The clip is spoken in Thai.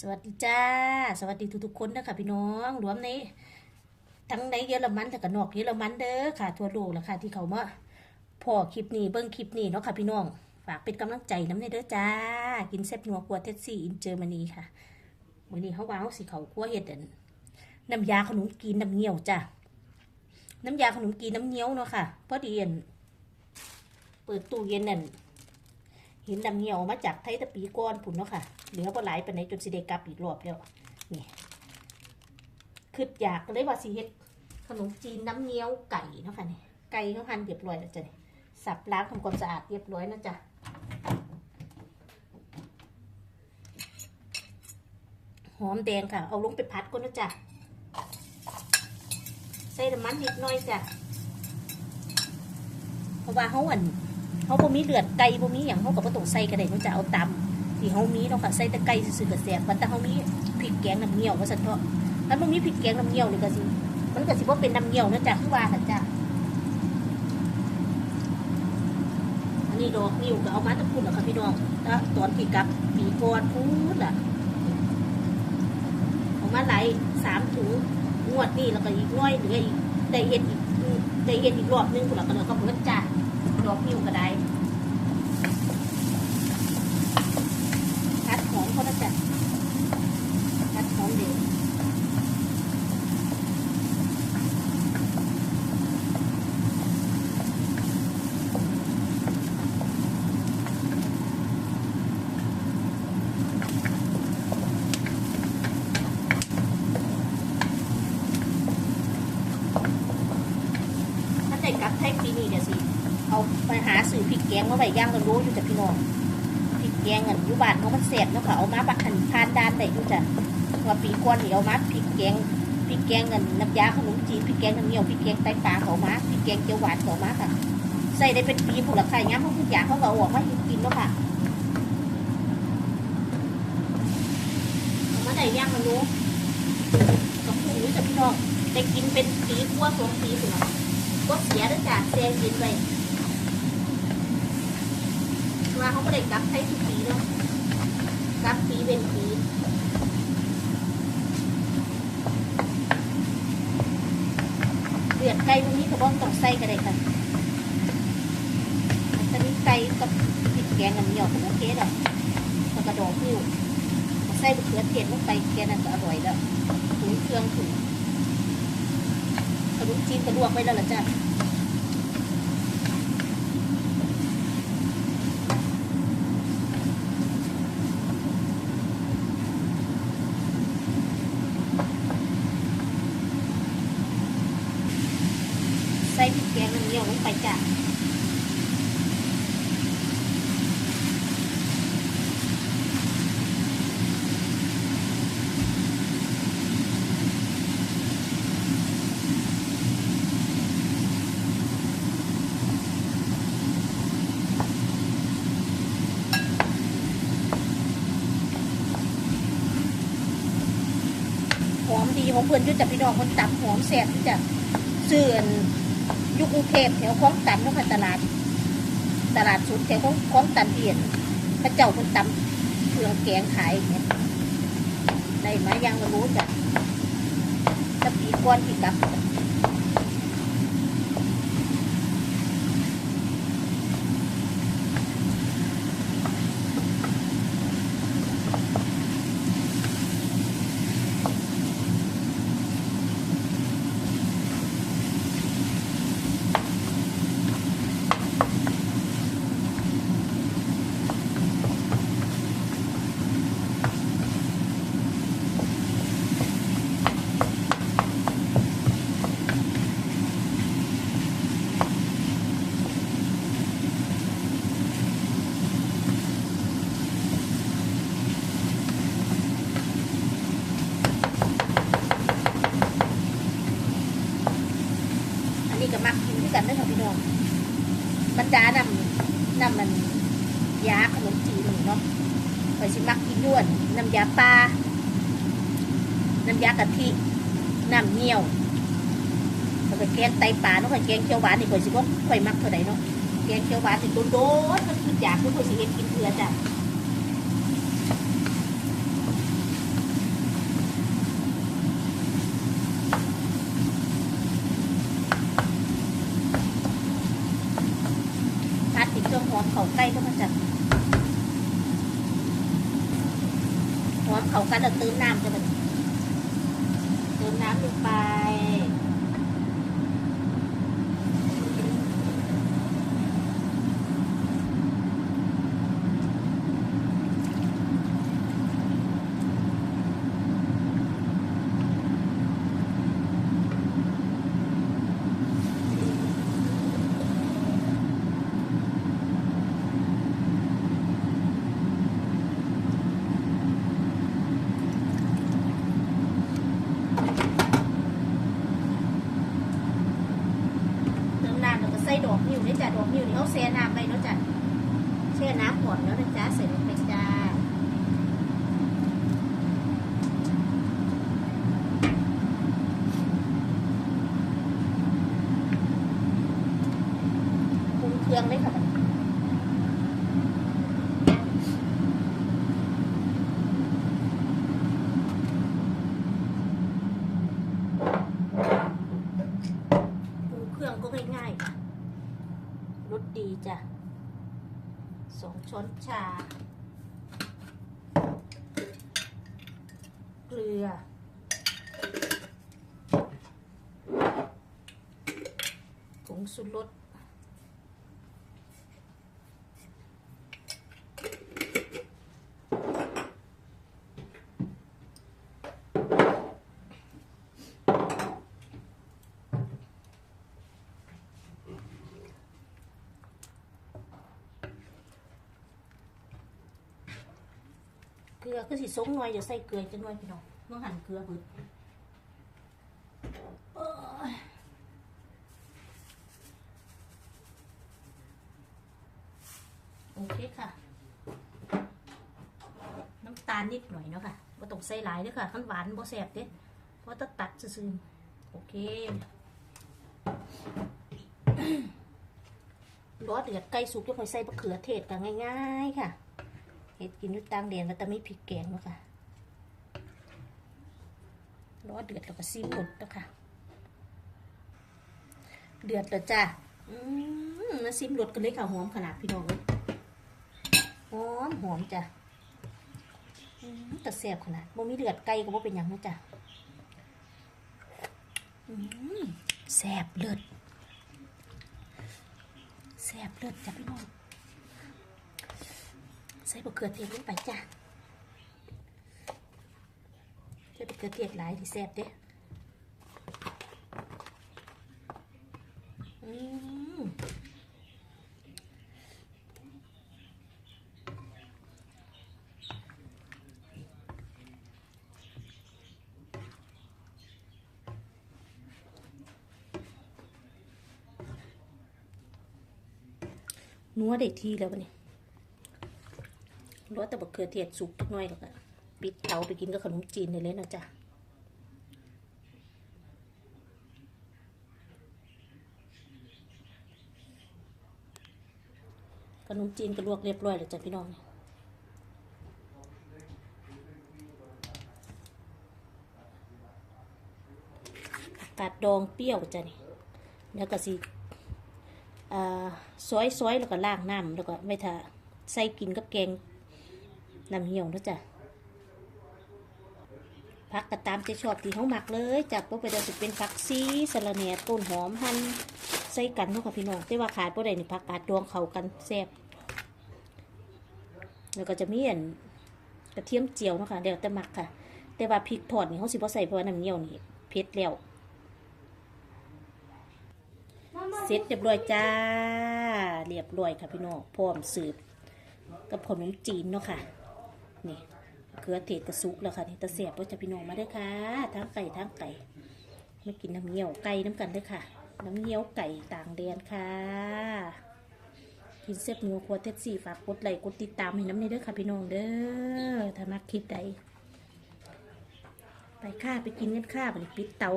สวัสดีจ้า สวัสดีทุกๆคนนะคะพี่น้องรวมในทั้งในเยอรมันและก็นอกเยอรมันเด้อค่ะ ทั่วโลกแล้วค่ะ ที่เขามาพอคลิปนี้เบิ้งคลิปนี้เนาะค่ะพี่น้องฝากเป็นกำลังใจน้ำในเด้อจ้า กินเซฟนัวครัวเท็ดซี่อินเจอร์มานีค่ะวันนี้เขาวางสีเขาคั่วเห็ดอันน้ำยาขนมกีนน้ำเงี้ยวจ้าน้ำยาขนมกีนน้ำเงี้ยวเนาะค่ะพอดีอันเปิดตู้เย็นนั่น เห็นน้ำเหี่ยวมาจากไทยตะปีก้อนผุนเนาะค่ะ เหลือบ่หลายปานใดจนสิได้กลับอีกรอบแล้วนี่คืออยากเลยว่าสิเฮ็ดขนมจีนน้ำเงี้ยวไก่เนาะค่ะนี่ไก่เขาหั่นเรียบร้อยแล้วจ้ะนี่สับล้างทำความสะอาดเรียบร้อยนะจ๊ะหอมแดงค่ะ เอาลงไปพัดก่อนนะจ๊ะใส่น้ำมันนิดหน่อยจ้ะเพราะว่าเขาอัน เขาบ่มีเลือดไก่บ่มีหยังเขาก็บ่ต้องใส่ก็ได้เขาจะเอาตำที่เขามีเนาะค่ะใส่แต่ไก่ซื่อๆก็แซ่บแต่เขามีพริกแกงน้ำเงี้ยวว่าซั่นเถาะถ้าบ่มีพริกแกงน้ำเงี้ยวนี่ก็สิมันก็สิบ่เป็นน้ำเงี้ยวนะจ้ะคือว่าหั่นจ้ะอันนี้ดอกนิ้วก็เอามาตะพุ่นแล้วค่ะพี่น้องแล้วตอนที่กลับปีก่อนพูดล่ะเอามาหลายสามถุงงวดนี้แล้วก็อีกน้อยเหลืออีกได้เฮ็ดอีกได้เฮ็ดอีกรอบนึงพุ่นแล้วก็แล้วก็เบิดจ้ะ ดอกนิ้วก็ได้พัดหอมเขานะจ๊ะพัดหอมเดียวถ้าใจกลับไทยปีนี้เดี๋ยวสิ เอาไปหาสื่อพริกแกงมาไว้ย่างกันรู้อยู่จ้ะพี่น้องพริกแกงอันยูบานเขามันแสบเนาะค่ะเอามาบักหันทานดานได้อยู่จ้ะว่าปีก่อนนี่เอามาพริกแกงพริกแกงอันน้ำยาขนมจีนพริกแกงน้ำเงี้ยวพริกแกงไตปลาเขามาพริกแกงเจียวหวานเขามาค่ะใส่ได้เป็นปีผุนละค่ะย้ำเขาทุกอย่างเขาก็เอาออกมาให้กินเนาะค่ะมาได้ย่างกันรู้กับผู้รู้จ้ะพี่น้องได้กินเป็นปีกว่าสองปีผุนละก็เสียแล้วจ้ะเสียกินไป ว่าเขาไม่ได้กลับไทยทุกปีเนาะกลับปีเป็นปีเลือดไก่พวกนี้ก็บ้องต้องใส่กันเลยค่ะต่นี้ไก่กับพริกแกงน้ำเหนียวก็โอเคแล้วแล้วกระดอกนิ้วใส่เขือเทศลงไปแกนั่นก็อร่อยแล้วถึงเครื่องถึงขนมจีนกระลวกไว้แล้วล่ะจ้ะ ส่พริกแกงน้ำเงี้ยวลงไปจ้ะหอมดีของเพื่อนยุ่จับพี่น้องคนตับหอมแซ่บยุ่จับเสื่อน อยุกรุงเทพแถวคลองตันนาะค่ะตลาด ตลาดสุดแถวคลองคลองตันเอียนพระเจ้าคนตำเครื่องแกงขายอย่างเงี้ยได้มายังไม่รู้จ้ะตะปีก้อนที่กลับ กินด้วยกันเด้อค่ะพี่น้องบรรดานำนำมันยาขนมจีนเนาะคอยสิมักกินด้วนน้ำยาปลาน้ำยากะทิน้ำเงี้ยวแล้วก็แกงไตปลาเนาะค่ะแกงเขียวหวานนี่คอยสิบ่ค่อยมักเท่าใดเนาะแกงเขียวหวานนี่โดนๆมันคืออยากคือคอยสิเฮ็ดกินเพื่อจ้ะำเขากันแล้วเติมน้ำจะแบบเติมน้ำลงไป เติมน้ำแล้วก็ใส่ ดอกนิ้วนี่จ้ะดอกนิ้วนี่เขาแช่น้ำไปแล้วจ้ะแช่น้ำก่อนแล้วนะจ๊ะเส่ลงไปจ้าปรุงเครื่องเลยค่ะบัดนี้ปรุงเครื่องก็ง่ายๆค่ะรสดีจ้ะสอง ช้อนชา เกลือ ผงสุรส เกลือก็สิสงหน่อยอย่าใส่เกลือจังหน่อยพี่น้องเมื่อหั่นเกลือเบิดโอ้ยโอเคค่ะ น้ำตาลนิดหน่อยเนาะค่ะบ่ต้องใส่หลายเด้อค่ะขั้นหวานบ่แซ่บเด้เพราะต้องตัดซื่อโอเครอเดือดไก่สุกจะคอยใส่มะเขือเทศกันง่าย ๆ ค่ะ เห็ดกินยู่ต่างแดนก็จะไม่พริกแกงเนาะค่ะรอเดือดแล้วก็ซีหมดแล้วค่ะ เดือดแล้วจ้ะมาซิมรสกันเลยค่ะหอมขนาดพี่น้องหอมหอมจ้ะแต่แซ่บขนาดบ่มีเดือดไก่ก็บ่เป็นหยังเนาะจ้ะแซ่บเลือดแซ่บเลือดจ้ะพี่น้อง ส่บะเขือเทศลงไปจ้ะใส่บะเขือเทศหลายที่แซ่บเด้อืมนัวได้ทีแล้ววะเนี่ย รสแต่บะเขือเทศสุกจักหน่อยแล้วก็ปิดเตาไปกินกับขนมจีนได้เลยนะจ๊ะขนมจีนก็ลวกเรียบร้อยแล้วจ้ะพี่น้องผักาดดองเปรี้ยวจ้ะนี่แล้วก็สิอ่าซอยซอยแล้วก็ล้างน้ำแล้วก็ไม่ทาใส่กินกับแกง น้ำเหี่ยวนะจ๊ะผักกระตามใจชอบที่เขาหมักเลยจากพวกไปจะเป็นผักซีสะระแหน่ต้นหอมหั่นใส่กันเนาะค่ะพี่น้องแต่ว่าขาดพวกใดนี่ผักกาดดวงเขากันแซ่บแล้วก็จะมีอันกระเทียมเจียวเนาะค่ะเดี๋ยวแต่หมักค่ะ แต่ว่าพริกทอดนี่เขาสิบ่ใส่เพราะว่าน้ำเหี่ยวนี่เผ็ดแล้วเสร็จเรียบร้อยจ้า เรียบร้อยค่ะพี่น้องพร้อมสืบกับขนมจีนเนาะค่ะ นี่เกลือเทศกระซุกแล้วค่ะนี่ตะเสียบว่าจะพี่น้องมาเด้ค่ะทั้งไก่ทั้งไก่มากินน้ำเงี้ยวไก่น้ำกันด้อค่ะ น้ำเงี้ยวไก่ต่างแดนค่ะกินเสียบนัวครัวเท็ดสี่ฝากกดไลค์กดติดตามให้น้ำในเด้อค่ะพี่น้องเด้อถ้ามักคลิปใดไปค่ะไปกินกันค่ะบันปิดเตา